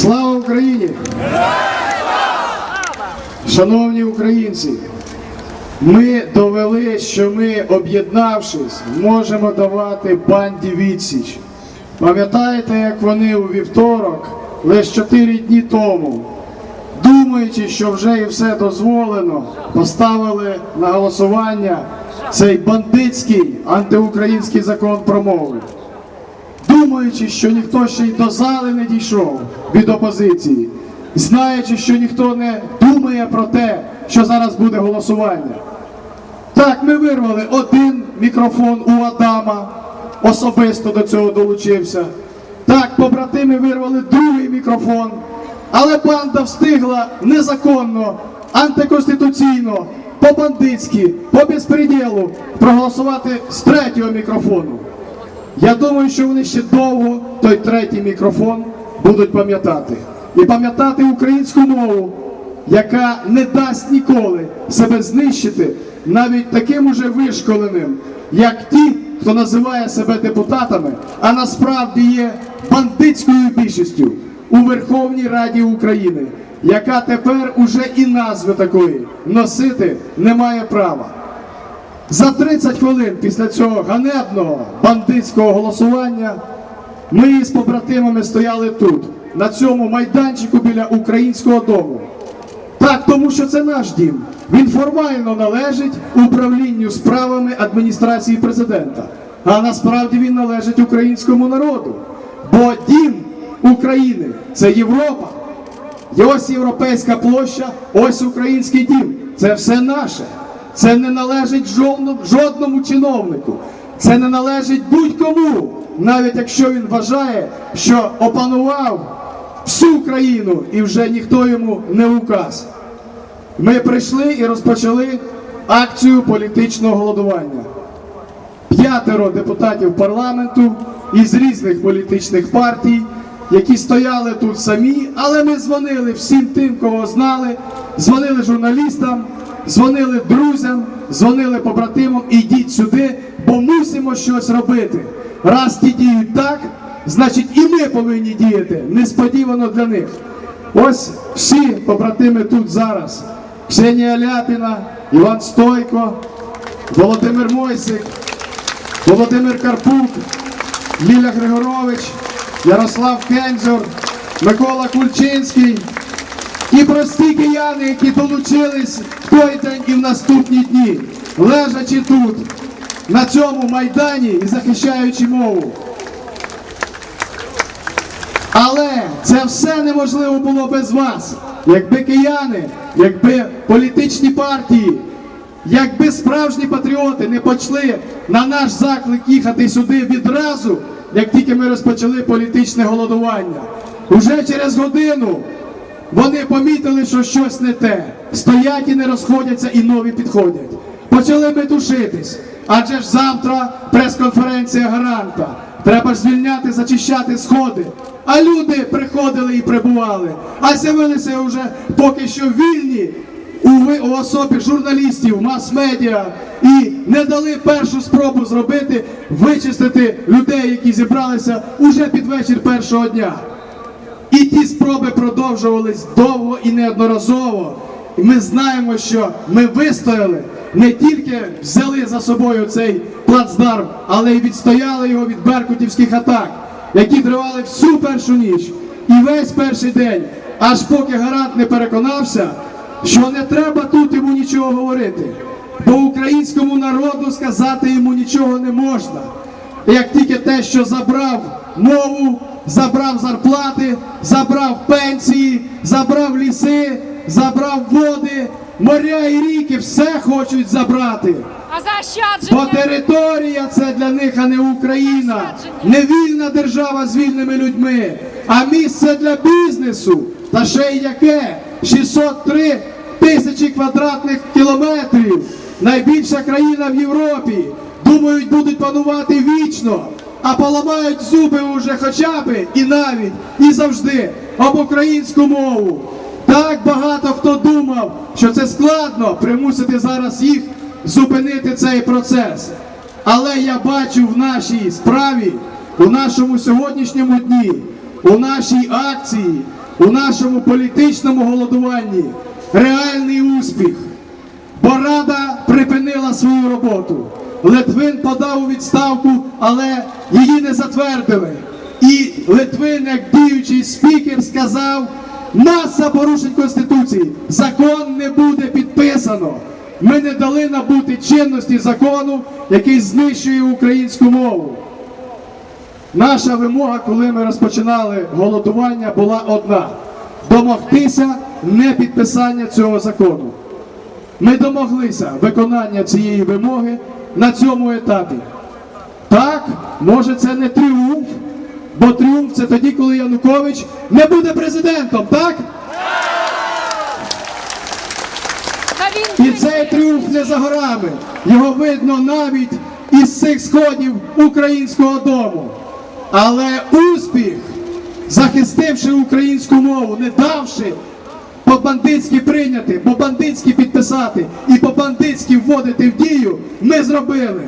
Слава Україні! Шановні українці, ми довели, що ми, об'єднавшись, можемо давати банді відсіч. Пам'ятаєте, як вони у вівторок, лише чотири дні тому, думаючи, що вже і все дозволено, поставили на голосування цей бандитський антиукраїнський закон про мови думаючи, що ніхто ще й до зали не дійшов від опозиції, знаючи, що ніхто не думає про те, що зараз буде голосування. Так, ми вирвали один мікрофон у Адама, особисто до цього долучився. Так, побратими вирвали другий мікрофон, але банда встигла незаконно, антиконституційно, по-бандитськи, по безпреділу проголосувати з третього мікрофону. Я думаю, що вони ще довго той третій мікрофон будуть пам'ятати. І пам'ятати українську мову, яка не дасть ніколи себе знищити навіть таким уже вишколеним, як ті, хто називає себе депутатами, а насправді є бандитською більшістю у Верховній Раді України, яка тепер уже і назви такої носити не має права. За 30 хвилин після цього ганебного бандитського голосування ми з побратимами стояли тут, на цьому майданчику біля українського дому. Так, тому що це наш дім. Він формально належить управлінню справами адміністрації президента. А насправді він належить українському народу. Бо дім України це Європа. І ось європейська площа, ось український дім. Це все наше. Це не належить жодному, чиновнику. Це не належить будь-кому, навіть якщо він вважає, що опанував всю країну і вже ніхто йому не указ. Ми прийшли і розпочали акцію політичного голодування. П'ятеро депутатів парламенту із різних політичних партій, які стояли тут самі, але ми дзвонили всім тим, кого знали, дзвонили журналістам, дзвонили друзям, дзвонили побратимам, ідіть сюди, бо мусимо щось робити. Раз ті діють так, значить і ми повинні діяти несподівано для них. Ось всі побратими тут зараз. Ксенія Ляпіна, Іван Стойко, Володимир Мойсик, Володимир Карпук, Ліля Григорович, Ярослав Кензор, Микола Кульчинський і прості кияни, які долучились в той день і в наступні дні, лежачи тут, на цьому майдані і захищаючи мову. Але це все неможливо було без вас. Якби кияни, якби політичні партії, якби справжні патріоти не почали на наш заклик їхати сюди відразу, як тільки ми розпочали політичне голодування. Уже через годину вони помітили, що щось не те. Стоять і не розходяться, і нові підходять. Почали метушитись. Адже ж завтра прес-конференція гаранта. Треба ж звільняти, зачищати сходи. А люди приходили і прибували. А з'явилися вже поки що вільні у особі журналістів, мас-медіа і не дали першу спробу зробити, вичистити людей, які зібралися уже під вечір першого дня. І ті спроби продовжувались довго і неодноразово. І ми знаємо, що ми вистояли, не тільки взяли за собою цей плацдарм, але й відстояли його від беркутівських атак, які тривали всю першу ніч і весь перший день, аж поки гарант не переконався, що не треба тут йому нічого говорити, бо українському народу сказати йому нічого не можна. Як тільки те, що забрав мову, забрав зарплати, забрав пенсії, забрав ліси, забрав води, моря і ріки, все хочуть забрати. А Бо територія це для них, а не Україна. Не вільна держава з вільними людьми, а місце для бізнесу. Та ще й яке? 603 тисячі квадратних кілометрів. Найбільша країна в Європі. Думають, будуть панувати вічно, а поламають зуби уже хоча б і навіть і завжди об українську мову. Так багато хто думав, що це складно примусити зараз їх зупинити цей процес. Але я бачу в нашій справі, у нашому сьогоднішньому дні, у нашій акції у нашому політичному голодуванні реальний успіх. Бо Рада припинила свою роботу. Литвин подав у відставку, але її не затвердили. І Литвин, як діючий спікер, сказав: маса порушень Конституції, закон не буде підписано. Ми не дали набути чинності закону, який знищує українську мову. Наша вимога, коли ми розпочинали голодування, була одна: домогтися непідписання цього закону. Ми домоглися виконання цієї вимоги на цьому етапі. Так, може це не тріумф, бо тріумф це тоді, коли Янукович не буде президентом, так? І цей тріумф не за горами. Його видно навіть із цих сходів українського дому. Але успіх, захистивши українську мову, не давши по-бандитськи прийняти, по-бандитськи підписати і по-бандитськи вводити в дію, ми зробили.